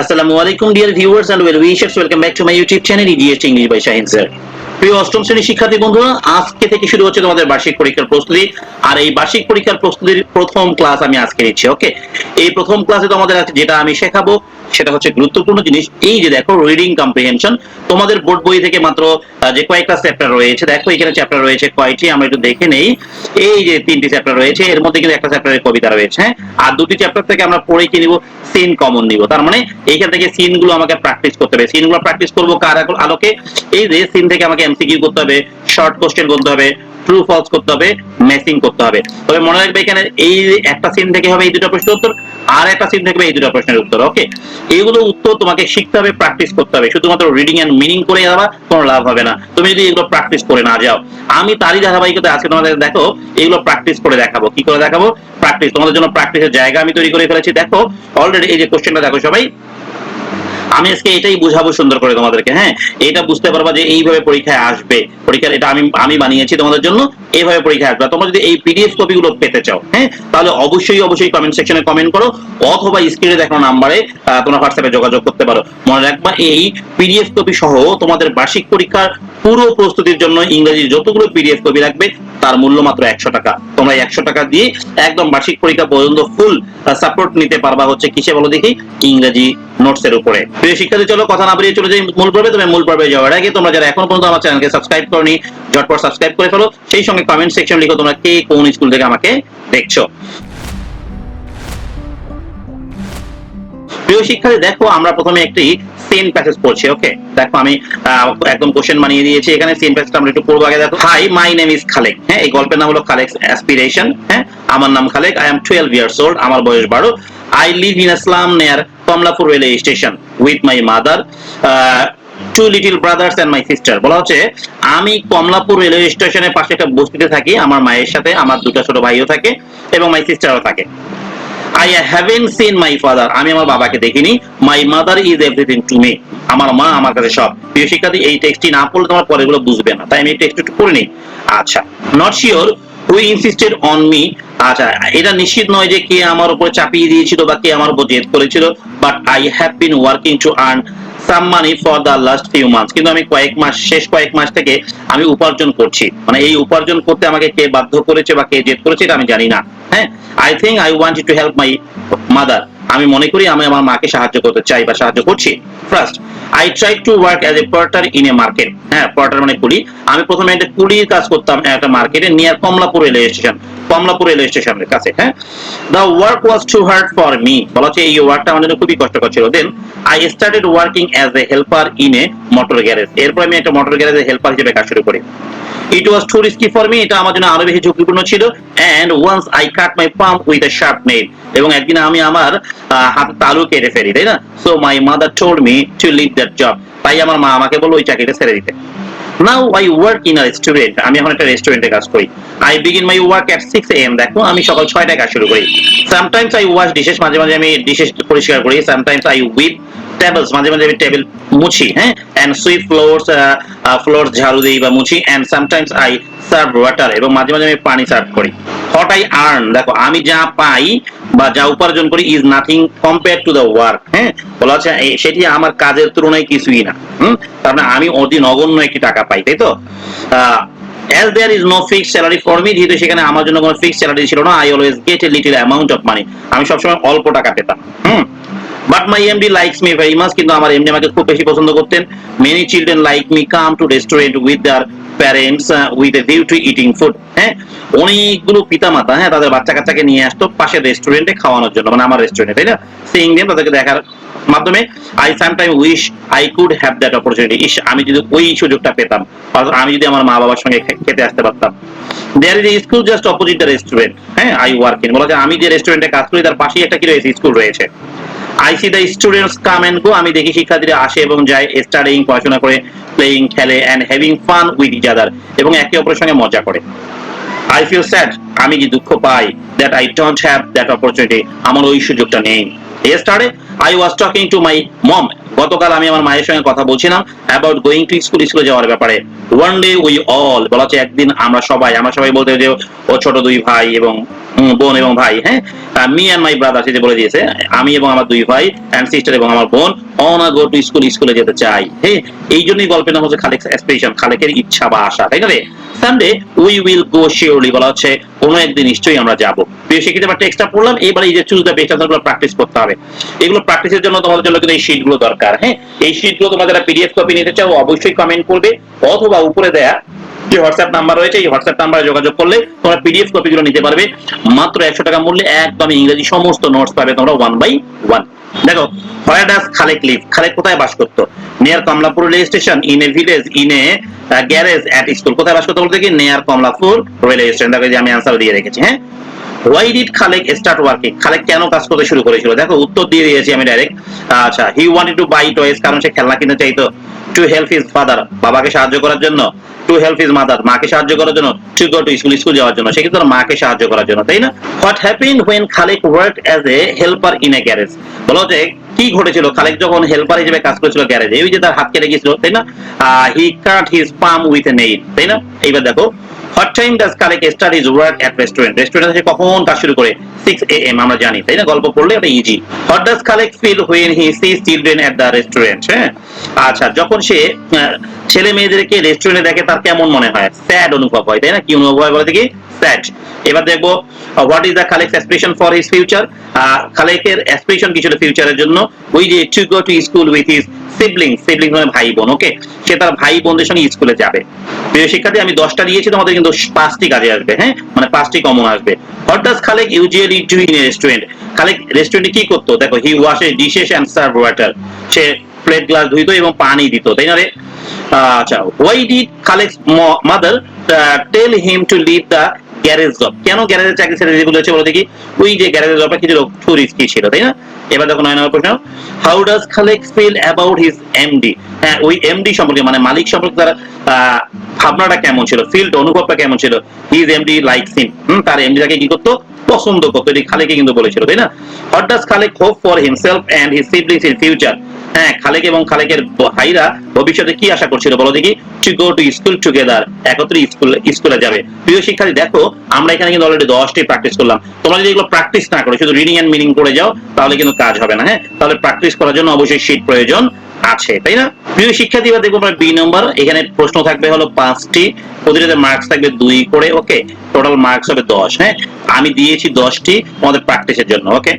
আসসালামু আলাইকুম dear viewers and well wishers welcome back to my YouTube channel EDS English by Shahin sir প্রিয় অষ্টম শ্রেণির শিক্ষার্থী বন্ধুরা, আজকে থেকে শুরু হচ্ছে তোমাদের বার্ষিক পরীক্ষার প্রস্তুতি। আর এই বার্ষিক পরীক্ষার প্রস্তুতির প্রথম ক্লাস আমি আজকে নিচ্ছি ওকে এই প্রথম ক্লাসে তোমাদের যেটা আমি শেখাবো, সেটা হচ্ছে গুরুত্বপূর্ণ জিনিস। এই যে দেখো রিডিং কম্প্রিহেনশন তোমাদের বোর্ড বই থেকে মাত্র যে কয়েকটা চ্যাপ্টার রয়েছে, দেখো এখানে চ্যাপ্টার রয়েছে কয়টি, আমরা একটু দেখে নেই। এই যে তিনটি চ্যাপ্টার রয়েছে, এর মধ্যে কিন্তু একটা চ্যাপ্টারের কবিতা রয়েছে হ্যাঁ? আর দুটি চ্যাপ্টার থেকে আমরা পড়ে কি নিব? সিন কমন নিব। তার মানে এইখান থেকে সিনগুলো আমাকে প্র্যাকটিস করতে হবে। সিনগুলো প্র্যাকটিস করব কার আলোকে? এই যে সিন থেকে আমাকে এমসিকিউ করতে হবে শর্ট কোশ্চেন করতে হবে ট্রু ফলস করতে হবে ম্যাচিং করতে হবে। তবে মনে রাখবে এখানে এই একটা সিন থেকে হবে এই দুটো প্রশ্নের উত্তর, আর একটা সিন থেকে এই দুটো প্রশ্নের উত্তর ওকে এইগুলো উত্তর তোমাকে শিখতে হবে প্র্যাকটিস করতে হবে। শুধুমাত্র রিডিং এন্ড মিনিং করে যাওয়া কোনো লাভ হবে না। তুমি যদি এগুলো প্র্যাকটিস করে না যাও, আমি তারই ধারাবাহিকতা আজকে তোমাদের দেখো, এগুলো প্র্যাকটিস করে দেখাবো। কি করে দেখাবো? প্র্যাকটিস তোমাদের জন্য প্র্যাকটিসের জায়গা আমি তৈরি করে ফেলেছি। দেখো অলরেডি এই যে কোশ্চেনটা দেখো সবাই আমি আজকে এটাই বুঝাবো সুন্দর করে তোমাদেরকে হ্যাঁ? এটা বুঝতে পারবা যে এইভাবে পরীক্ষায় আসবে। পরীক্ষার এটা আমি আমি বানিয়েছি তোমাদের জন্য, এইভাবে পরীক্ষায় আসবে। তোমরা যদি এই পিডিএফ কপিগুলো পেতে চাও হ্যাঁ? তাহলে অবশ্যই অবশ্যই কমেন্ট সেকশনে কমেন্ট করো, অথবা স্ক্রিনে দেখানো নাম্বারে তোমরা হোয়াটসঅ্যাপে যোগাযোগ করতে পারো। মনে রাখবা, এই পিডিএফ কপি সহ তোমাদের বার্ষিক পরীক্ষার পুরো প্রস্তুতির জন্য ইংরেজির যতগুলো পিডিএফ কপি লাগবে তার মূল্য মাত্র একশো টাকা। তোমরা একশো টাকা দিয়ে একদম বার্ষিক পরীক্ষা পর্যন্ত ফুল সাপোর্ট নিতে পারবা হচ্ছে কিসে বলো দেখি? ইংরেজি নোটস এর উপরে। প্রিয় শিক্ষার্থী, চলো কথা না বাড়িয়ে চলে যাই মূল পর্বে। তবে মূল পর্বে যাওয়ার আগে তোমরা যারা এখনও পর্যন্ত আমার চ্যানেলকে সাবস্ক্রাইব করনি, ঝটপট সাবস্ক্রাইব করে ফেলো। সেই সঙ্গে কমেন্ট সেকশন লিখো তোমরা কে কোন স্কুল থেকে আমাকে দেখছ। প্রিয় শিক্ষার্থী, দেখো আমরা প্রথমে একটি সেন প্যাসেজ পড়ছি ওকে দেখো আমি একদম কোশ্চেন বানিয়ে দিয়েছি, এখানে সেন প্যাসেজটা আমরা একটু পড়ব আগে, দেখো। Hi my name is Khalek হ্যাঁ? এই গল্পের নাম হলো খালেক অ্যাসপিরেশন হ্যাঁ? আমার নাম Khalek I am twelve years old আমার বয়স বারো। I live in a slum near Kamalapur railway station with my mother two little brothers and my sister বলা হচ্ছে, আমি কমলাপুর রেলওয়ে স্টেশনের পাশে একটা বস্তিতে থাকি, আমার মায়ের সাথে, আমার দুটো ছোট ভাইও থাকে এবং মাই সিস্টারও থাকে। I haven't seen my father আমি আমার বাবাকে দেখিনি। My mother is everything to me আমার মা আমার কাছে সব। প্রিয় শিক্ষার্থী, এই টেক্সটটি না পড়লে তোমার পরে গুলো বুঝবে না। তাই আমি এই টেক্সট একটু পড়ে নিই। আচ্ছা not sure who insisted on me আচ্ছা এটা নিশ্চিত নয় যে কে আমার উপর চাপিয়ে দিয়েছিল বা কে আমার উপর জেদ করেছিল but I have been working to earn some money for the last few months কিন্তু আমি কয়েক মাস, শেষ কয়েক মাস থেকে আমি উপার্জন করছি। মানে এই উপার্জন করতে আমাকে কে বাধ্য করেছে বা কে জেদ করেছে এটা আমি জানি না। হ্যাঁ? I think I want to help my mother আমি মনে করি আমি আমার মাকে সাহায্য করতে চাই বা সাহায্য করছি। First I try to work as a porter in a market হ্যাঁ পর্টার মানে কুলি। আমি প্রথমে একটা কুলির কাজ করতাম একটা মার্কেটে near Kamalapur railway station Kamalapur railway স্টেশনের কাছে হ্যাঁ? The work was too hard for me বলা হচ্ছে, এই ওয়ার্কটা আমার জন্য খুবই কষ্টকর ছিল। Then I started working as a helper in a motor garage এরপর আমি একটা মোটর গ্যারেজের হেল্পার হিসেবে কাজ শুরু করি। It was too risky for me এটা আমার জন্য আরও বেশি ঝুঁকিপূর্ণ ছিল। And once I cut my palm with a sharp nail এবং একদিন আমি আমার হাতে তালু কেটে ফেলি, তাই না? So my mother told me to leave that job তাই আমার মা আমাকে বলল, ওই চাকরিটা ছেড়ে দিতে। Now I work in a restaurant আমি এখন একটা রেস্টুরেন্টে কাজ করি। I begin my work at six AM দেখো, আমি সকাল ছয়টায় কাজ শুরু করি। সামটাইমস আই ওয়াশ ডিশেস মাঝে মাঝে আমি ডিশেস পরিষ্কার করি সামটাইমস আই উইপ টেবলস মাঝে মাঝে আমি টেবিল মুছি হ্যাঁ? এন্ড সুইপ ফ্লোরস ফ্লোরস ঝাড়ু দিই বা মুছি and sometimes I serve water এবং মাঝে মাঝে আমি পানি সার্ভ করি। হট আই আর্ন দেখো, আমি যা পাই বা যা উপার্জন করি is nothing compare to the work হ্যাঁ? বলা হচ্ছে সেটি আমার কাজের তুলনায় কিছুই না, হুম? তার মানে আমি অতি নগণ্য একটি টাকা পাই, তাই তো? As there is no fixed salary for me যেহেতু সেখানে আমার জন্য কোনো ফিক্সড স্যালারি ছিল না I always get a little amount of money আমি সবসময় অল্প টাকা পেতাম, হুম? But my MD likes me very much কিন্তু আমার এমডি আমাকে খুব বেশি পছন্দ করতেন। Many children like me come to restaurant with their parents with a view to eating food হ্যাঁ? অনেকগুলো পিতামাতা হ্যাঁ তাদের বাচ্চা কাচ্চাকে নিয়ে আসতো পাশের রেস্টুরেন্টে খাওয়ানোর জন্য মানে আমার রেস্টুরেন্টে তাই না? সিং দেম তাদেরকে দেখার মাধ্যমে I sometime wish I could have that opportunity ইস, আমি যদি ওই সুযোগটা পেতাম, অর্থাৎ আমি যদি আমার মা বাবার সঙ্গে খেতে আসতে পারতাম। There is school just opposite the restaurant হ্যাঁ আই ওয়ার্ক ইন বলা যায় আমি যে রেস্টুরেন্টে কাজ করি, তার পাশেই একটা কি রয়েছে স্কুল রয়েছে। I see the students come and go আমি দেখি শিক্ষার্থীরা আসে এবং যায় স্টাডিং পড়াশোনা করে প্লেইং খেলে and having fun with each other এবং একে অপরের সঙ্গে মজা করে। আই ফিল স্যাড আমি যে দুঃখ পাই that I don't have that opportunity আমার ওই সুযোগটা নেই। Yesterday I was talking to my mom গতকাল আমি আমার মায়ের সঙ্গে কথা বলছিলাম অ্যাবাউট গোয়িং টু স্কুল স্কুলে যাওয়ার ব্যাপারে। ওয়ান ডে উই অল বলা হচ্ছে একদিন আমরা সবাই আমরা সবাই বলতে যে, ও ছোট দুই ভাই এবং বোন এবং ভাই হ্যাঁ? মি অ্যান্ড মাই ব্রাদার সে যে বলে দিয়েছে, আমি এবং আমার দুই ভাই অ্যান্ড সিস্টার এবং আমার বোন অন গো টু স্কুল স্কুলে যেতে চাই হ্যাঁ এই জন্যই গল্পের নাম হচ্ছে খালেক অ্যাসপিরেশন খালেকের ইচ্ছা বা আশা, তাই না রে? Sunday we will go surely বলা হচ্ছে, কোনো একদিন নিশ্চয়ই আমরা যাব। প্রিয় শিক্ষিত একটা এক্সট্রা পড়লাম, এবার এই যে চুজ দ্য বেস্ট আনসারগুলো প্র্যাকটিস করতে হবে। এগুলো প্র্যাকটিসের জন্য তোমাদের জন্য কিন্তু এই শিটগুলো দরকার হ্যাঁ? এই শিটগুলো তোমরা যারা পিডিএফ কপি নিতে চাও, অবশ্যই কমেন্ট করবে, অথবা উপরে দেয়া যে হোয়াটসঅ্যাপ নাম্বার রয়েছে, এই হোয়াটসঅ্যাপ নাম্বারে যোগাযোগ করলে তোমরা পিডিএফ কপিগুলো নিতে পারবে। মাত্র একশো টাকা মূল্যে একদম ইংরেজি সমস্ত নোটস পাবে তোমরা ওয়ান বাই ওয়ান দেখো হয়াডাস খালেক লিভ খালেক কোথায় বাস করতো? Near Kamalapur rail station in a village in a garage at school কোথায় বাস করতো বলতে কি? নিয়ার কমলাপুর রেল স্টেশন দেখো যে আমি আনসার দিয়ে রেখেছি হ্যাঁ? Why did Khalek start working Khalek কেন কাজ করতে শুরু করেছিল? দেখো, উত্তর দিয়ে দিয়েছি আমি ডাইরেক্ট আচ্ছা he wanted to buy toys কারণ সে খেলনা কিনতে চাইতো। টু হেল্প হিজ ফাদার বাবাকে সাহায্য করার জন্য। টু হেল্প হিজ মাদার মাকে সাহায্য করার জন্য। To go to school school যাওয়ার জন্য। সে কিন্তু মাকে সাহায্য করার জন্য, তাই না? What happen when Khalek work as a helper in a garage বলো যে, কি ঘটেছিল? খালেক যখন হেল্পার হিসেবে কাজ করেছিল গ্যারেজে এই যে তার হাত কেটে গিয়েছিল, তাই না? He cut his palm with a nail তাই না? এইবার দেখো what time does Khalek start his work at restaurant রেস্টুরেন্টে সে কখন কাজ শুরু করে? 6 এএম আমরা জানি, তাই না? গল্প পড়লে এটা easy what does Khalek feel when he sees children at the restaurant হ্যাঁ? আচ্ছা যখন সে ছেলে মেয়েদেরকে রেস্টুরেন্টে দেখে, তার কেমন মনে হয়? স্যাড অনুভব হয়, তাই না? কি অনুভব হয় বলতে কি? স্যাড এবার দেখব what is the Khalek aspiration for his future খালেকের aspiration কি ছিল ফিউচারের জন্য। ওই যে to go to school with his sibling sibling মানে ভাই বোন ওকে সে তার ভাই বোনদের সঙ্গে স্কুলে যাবে। প্রিয় শিক্ষার্থী, আমি দশটা দিয়েছি, তোমাদের কিন্তু পাঁচটি কাজে আসবে হ্যাঁ? মানে পাঁচটি কমন আসবে। What does Khalek usually do in restaurant Khalek রেস্টুরেন্টে কি করতো? দেখো he wash dishes and serve water say plate glass ধুইতো এবং পানি দিত, তাই না রে? আচ্ছা why did Khalek mother tell him to leave the garage job. কেন গ্যারেজের চাকরি ছেড়ে দিতে বলেছে বলো দেখি? ওই যে গ্যারেজের জবটা কিছু টু রিস্কি ছিল, তাই না? এবার দেখো নয় নম্বর প্রশ্ন। How does Khalek feel about his MD হ্যাঁ ওই এমডি সম্পর্কে মানে মালিক সম্পর্কে তার ভাবনাটা কেমন ছিল? ফিল্ড অনুভবটা কেমন ছিল? হিজ এমডি লাইক হিম, তার এমডি তাকে কি করতো? পছন্দ করতো। এটি খালেকে কিন্তু বলেছিল, তাই না? What does Khalek hope for himself and his siblings in future হ্যাঁ খালেক এবং খালেকের ভাইরা ভবিষ্যতে কি আশা করছিল বলো দেখি? To go to school together একত্রে স্কুল স্কুলে যাবে। প্রিয় শিক্ষার্থী, দেখো, আমরা এখানে কিন্তু অলরেডি দশটি প্র্যাকটিস করলাম। তোমরা যদি এগুলো প্র্যাকটিস না করো, শুধু রিডিং এন্ড মিনিং করে যাও, তাহলে কিন্তু কাজ হবে না হ্যাঁ? তাহলে প্র্যাকটিস করার জন্য অবশ্যই শীট প্রয়োজন আছে, তাই না? প্রিয় শিক্ষার্থী, এবার দেখব আমরা বি নম্বর এখানে প্রশ্ন থাকবে হলো পাঁচটি, প্রতিটাতে মার্কস থাকবে দুই করে ওকে টোটাল মার্কস হবে দশ হ্যাঁ? আমি দিয়েছি দশটি তোমাদের প্র্যাকটিসের জন্য okay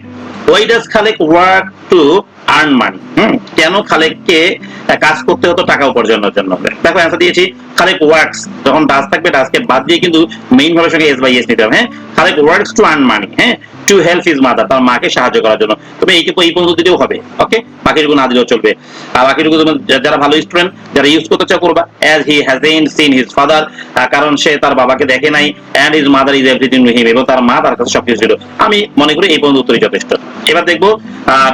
why does Khalek work to earn money hmm, কেন খালেককে কাজ করতে হতো টাকা উপার্জনের জন্য? দেখো অ্যান্সার দিয়েছি, খালেক ওয়ার্কস যখন দাস থাকবে ডাসকে বাদ দিয়ে কিন্তু মেইন ভাবে সঙ্গে এস বাই এস নিতে হবে হ্যাঁ? Khalek works to earn money হ্যাঁ? টু হেল্প হিজ মাদার তার মাকে সাহায্য করার জন্য। তুমি এইটুকু এই পর্যন্ত হবে ওকে বাকিটুকু না দিলেও চলবে। আর বাকিটুকু তুমি যারা ভালো স্টুডেন্ট যারা ইউজ করতে চাও করবা। As he hasn't seen his father কারণ সে তার বাবাকে দেখে নাই and his mother is everything him এবং তার মা তার কাছে সবকিছু ছিল। আমি মনে করি এই পর্যন্ত উত্তরই যথেষ্ট। এবার দেখব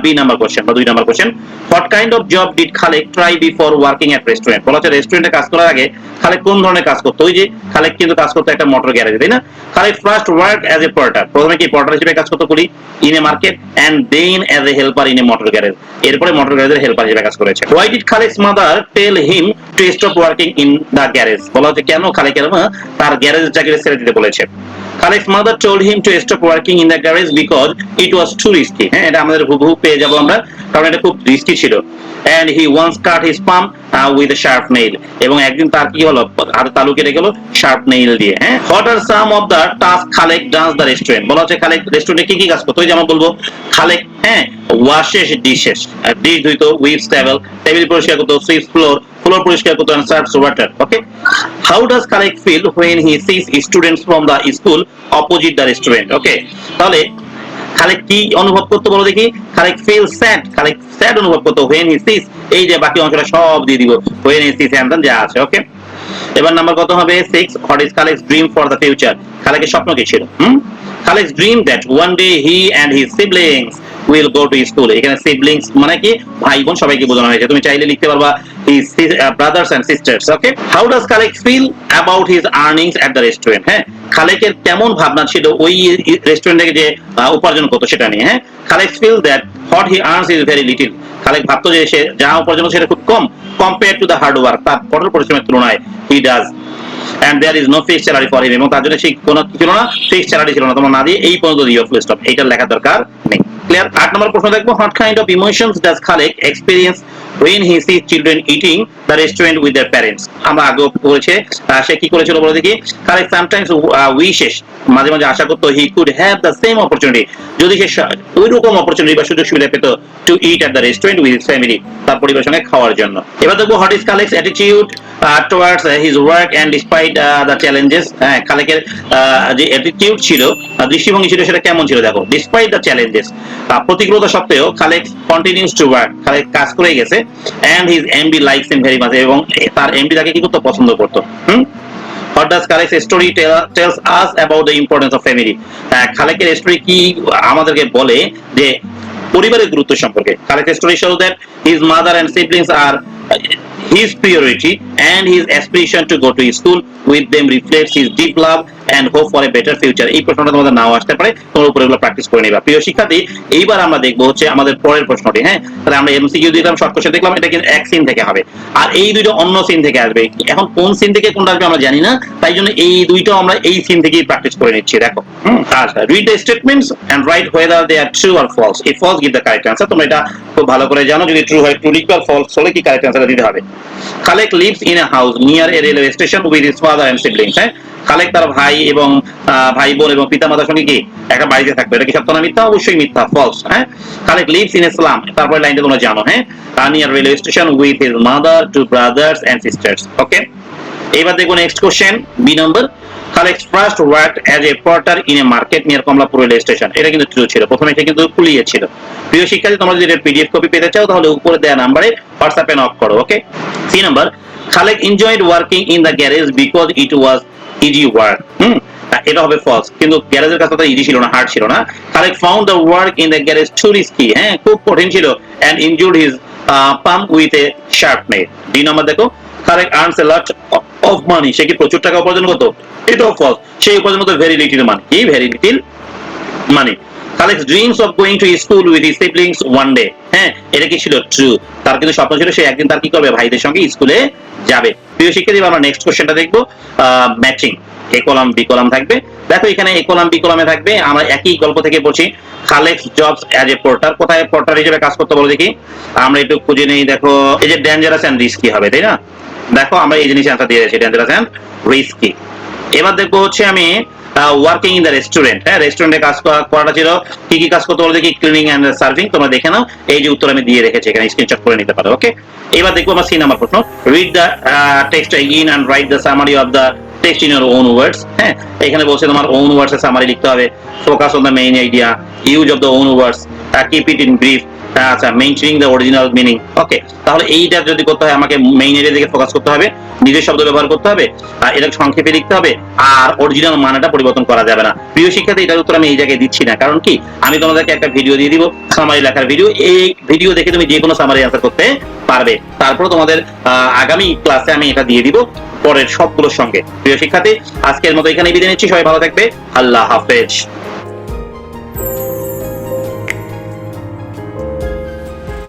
বি নাম্বার কোশ্চেন বা দুই number question what kind of job did Khalek try before working at restaurant বলা হচ্ছে রেস্টুরেন্টে কাজ করার আগে খালেক কোন ধরনের কাজ করতো? ওই যে খালেক কিন্তু কাজ করতো একটা মোটর গ্যারেজে তাই না? Khalek first work as a porter প্রথমে কি পর্টার হিসেবে কাজ কত করি? In a market and then as a helper in a motor garage এরপরে মোটর গ্যারেজের হেল্পার হিসেবে কাজ করেছে। Why did Khalek's mother tell him to stop working in the garage বলা হচ্ছে, কেন খালেকের মা তার গ্যারেজের চাকরি ছেড়ে দিতে বলেছে? Khalek's mother told him to stop working in the garage because it was too risky হ্যাঁ এটা আমাদের হুবহু পেয়ে যাব আমরা, কারণ এটা খুব রিস্কি ছিল। And he once cut his palm with a sharp nail এবং একদিন তার কি হলো, হাতে তালু কেটে গেল শার্প নেইল দিয়ে। হ্যাঁ what are some of the task Khalek does the restaurant বলা হচ্ছে খালেক রেস্টুরেন্টে কি কি কাজ করতো ওই যেমন বলব খালেক হ্যাঁ dishes dish wipes table table পরিষ্কার করতো সুইপ ফ্লোর ফ্লোর পরিষ্কার how does Khalek feel when he sees students from the school opposite the restaurant, okay? তাহলে খালেক কি অনুভব করতে বলো দেখি? Khalek feel sad Khalek sad অনুভব হোয়েন হি সিস এই যে বাকি অংশটা সব দিয়ে দিব হোয়েন হি সিস যা আছে ওকে এবার নাম্বার কত হবে? Six what is dream for future খালেকের স্বপ্ন কি ছিল, হুম? Khalek's dream that one day he and his siblings will go to school এখানে সিবলিংস মানে কি? ভাই বোন সবাইকে বোঝানো হয়েছে। তুমি চাইলে লিখতে পারবা brothers and sisters okay how does Khalek feel about his earnings at the restaurant হ্যাঁ খালেকের কেমন ভাবনা ছিল ওই রেস্টুরেন্ট থেকে যে উপার্জন করতো সেটা নিয়ে হ্যাঁ? Khalek feel that what he earns is very little Khalek ভাবতো যে সে যা উপার্জন সেটা খুব কম। Compare to the hard work তার কঠোর পরিশ্রমের তুলনায় he does and there is no fix salary for him এবং তার জন্য সেই কোনো ছিল না। ফিক্স স্যালারি ছিল না। তোমরা না দিয়ে এই পর্যন্ত দিও ফুল স্টপ এইটা লেখা দরকার নেই। ক্লিয়ার আট নম্বর প্রশ্ন দেখব। What kind of emotions does Khalek experience when he sees children eating the restaurant with their parents. আমরা আগেও পড়েছে সে কি করেছিল বলে দেখি? কারেক্ট সামটাইমস উইশেস মাঝে মাঝে আশা করতো he could have the same opportunity যদি সে ওই রকম অপরচুনিটি বা সুযোগ সুবিধা পেত to eat at the restaurant with family তার পরিবারের সঙ্গে খাওয়ার জন্য। এবার দেখব what is Khalek's attitude towards his work and despite the challenges হ্যাঁ খালেকের আহ, যে অ্যাটিটিউড ছিল দৃষ্টিভঙ্গি ছিল সেটা কেমন ছিল দেখো। ডিসপাইট দ্য চ্যালেঞ্জেস প্রতিকূলতা সত্ত্বেও Khalek continues to work Khalek কাজ করে গেছে and his MB likes him very much এবং তার এমবি তাকে কি করতো পছন্দ করতো হুম story tell, tells us about the importance of family? আহ, খালেকের স্টোরি কি আমাদেরকে বলে যে পরিবারের গুরুত্ব সম্পর্কে খালেকের story shows that his mother and siblings are his priority and his aspiration to go to school. With them reflects his deep love and hope for a better future. এই প্রশ্নটা তোমাদের নাও আসতে পারে। তোমরা উপরে এগুলো প্র্যাকটিস করে নিবা। প্রিয় শিক্ষার্থী, এইবার আমরা দেখব হচ্ছে আমাদের পরের প্রশ্নটি হ্যাঁ? তাহলে আমরা এমসিকিউ দিলাম শর্ট কোশ্চেন দেখলাম, এটা কিন্তু এক সিন থেকে হবে। আর এই দুইটা অন্য সিন থেকে আসবে। এখন কোন সিন থেকে কোনটা আসবে আমরা জানি না। তাই জন্য এই দুইটা আমরা এই সিন থেকেই প্র্যাকটিস করে নিচ্ছি, দেখো। আচ্ছা read the statements and write whether they are true or false এই false give the correct answer তোমরা এটা খুব ভালো করে জানো। যদি ট্রু হয় ট্রু লিখবে আর ফলস হলে কি কারেক্ট অ্যান্সার দিতে হবে। Khalek lives in house near a railway station with his father and siblings হ্যাঁ? খালেক তার ভাই এবং ভাই বোন এবং পিতা মাতার সঙ্গে কি? একটা বাড়িতে থাকবে। এটা কি সত্য না মিথ্যা? অবশ্যই মিথ্যা ফলস হ্যাঁ? খালেক লিভস ইন ইসলাম তারপরে লাইনটা তোমরা জানো হ্যাঁ? Near railway station with his mother two brothers and sisters okay এবার দেখো next question B number Khalek first worked as a porter in a market near Kamalapur railway station এটা কিন্তু ট্রু ছিল। প্রথমে এটা কিন্তু কুলিয়ে ছিল। প্রিয় শিক্ষার্থী, তোমরা যদি পিডিএফ কপি পেতে চাও, তাহলে উপরে দেওয়া নাম্বারে হোয়াটসঅ্যাপে নক করো okay C number Khalek enjoyed working in the garage because it was easy work hmm এটা হবে ফলস কিন্তু গ্যারেজের কাছে তো ইজি ছিল না হার্ড ছিল না। Khalek found the work in the garage too risky হ্যাঁ খুব কঠিন ছিল এন্ড ইনজুর্ড হিজ পাম্প উইথ এ শার্প নেট দুই নম্বর দেখো Khalek earns a lot of money সে কি প্রচুর টাকা উপার্জন করতো? এটাও ফলস সেই উপার্জন করতো ভেরি লিটিল মানি কি? Very little money Khalek's dreams of going to school with siblings one day হ্যাঁ এটা কি ছিল? ট্রু তার কিন্তু স্বপ্ন ছিল, সে একদিন তার কি করবে? ভাইদের সঙ্গে স্কুলে যাবে। প্রিয় শিক্ষার্থী আমরা নেক্সট কোশ্চেনটা দেখব। Matching a column B column থাকবে। দেখো, এখানে এ কলাম বি কলামে থাকবে। আমরা একই গল্প থেকে পড়ছি। খালেক্স জবস অ্যাজ এ পোর্টার কোথায় পোর্টার হিসেবে কাজ করতে বলো দেখি। আমরা একটু খুঁজে নেই, দেখো। এই যে ডেঞ্জারাস এন্ড রিস্কি হবে, তাই না? দেখো, আমরা এই জিনিস অ্যান্সার দিয়ে দিয়েছি ডেঞ্জারাস এন্ড রিস্কি এবার দেখব হচ্ছে আমি ওয়ার্কিং ইন দ্য রেস্টুরেন্ট হ্যাঁ? রেস্টুরেন্টে কাজ করা- করাটা ছিল। কি কি কাজ করতে বলে দেখি? ক্লিনিং এন্ড সার্ভিং তোমরা দেখে নাও। এই যে উত্তর আমি দিয়ে রেখেছি, এখানে স্ক্রিনশট করে নিতে পারো ওকে এবার দেখব আমার সি নাম্বার প্রশ্ন। Read the text in and write the summary of the text in your own words হ্যাঁ? এখানে বলছে তোমার ওন ওয়ার্ডস সামারি লিখতে হবে। Focus on the main idea use of the own words keep it in brief আচ্ছা maintaining the original meaning okay তাহলে এইটা যদি করতে হয়, আমাকে মেইন এরিয়া দিকে ফোকাস করতে হবে, নিজের শব্দ ব্যবহার করতে হবে, আর এটা সংক্ষেপে লিখতে হবে, আর অরিজিনাল পরিবর্তন করা যাবে না। প্রিয় এটার উত্তর আমি এই জায়গায় দিচ্ছি না, কারণ কি? আমি তোমাদেরকে একটা ভিডিও দিয়ে দিব সামারি লেখার ভিডিও এই ভিডিও দেখে তুমি যে কোনো সামারি অ্যান্সার করতে পারবে। তারপর তোমাদের আগামী ক্লাসে আমি এটা দিয়ে দিব, পরের সবগুলোর সঙ্গে। প্রিয় শিক্ষার্থী, আজকের মতো এখানে বিদায় নিচ্ছি, সবাই ভালো থাকবে, আল্লাহ হাফেজ।